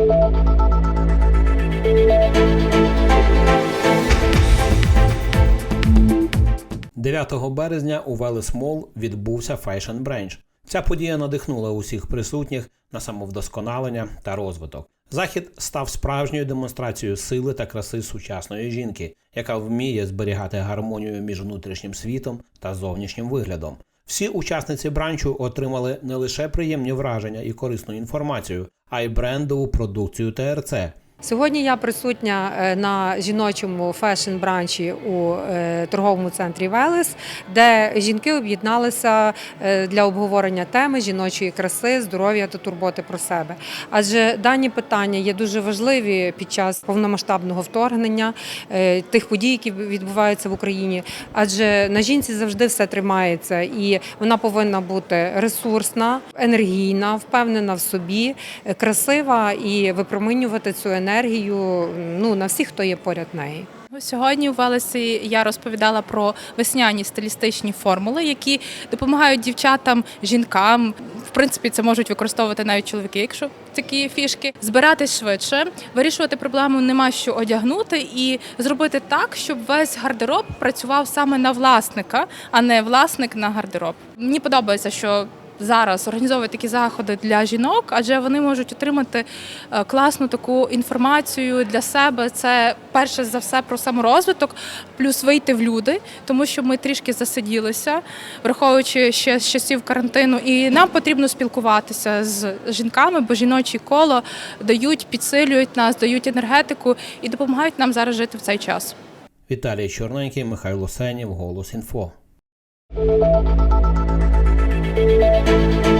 – 9 березня у Велес Мол відбувся Fashion Branch. Ця подія надихнула усіх присутніх на самовдосконалення та розвиток. Захід став справжньою демонстрацією сили та краси сучасної жінки, яка вміє зберігати гармонію між внутрішнім світом та зовнішнім виглядом. Всі учасниці бранчу отримали не лише приємні враження і корисну інформацію, а й брендову продукцію ТРЦ. Сьогодні я присутня е, на жіночому фешн-бранчі у е, торговому центрі Велес, де жінки об'єдналися е, для обговорення теми жіночої краси, здоров'я та турботи про себе. Адже дані питання є дуже важливі під час повномасштабного вторгнення тих подій, які відбуваються в Україні. Адже на жінці завжди все тримається, і вона повинна бути ресурсна, енергійна, впевнена в собі, красива і випромінювати цю енергію ну, на всіх, хто є поряд неї. Сьогодні у Велесі я розповідала про весняні стилістичні формули, які допомагають дівчатам, жінкам. В принципі, це можуть використовувати навіть чоловіки, якщо такі фішки, збиратись швидше, вирішувати проблему нема що одягнути і зробити так, щоб весь гардероб працював саме на власника, а не власник на гардероб. Мені подобається, що зараз організовують такі заходи для жінок, адже вони можуть отримати е, класну таку інформацію для себе. Це перше за все про саморозвиток, плюс вийти в люди, тому що ми трішки засиділися, враховуючи ще з часів карантину, і нам потрібно спілкуватися з жінками, бо жіночі коло дають, підсилюють нас, дають енергетику і допомагають нам зараз жити в цей час. Віталій Чорненький, Михайло Сенів, Голос Інфо. thank you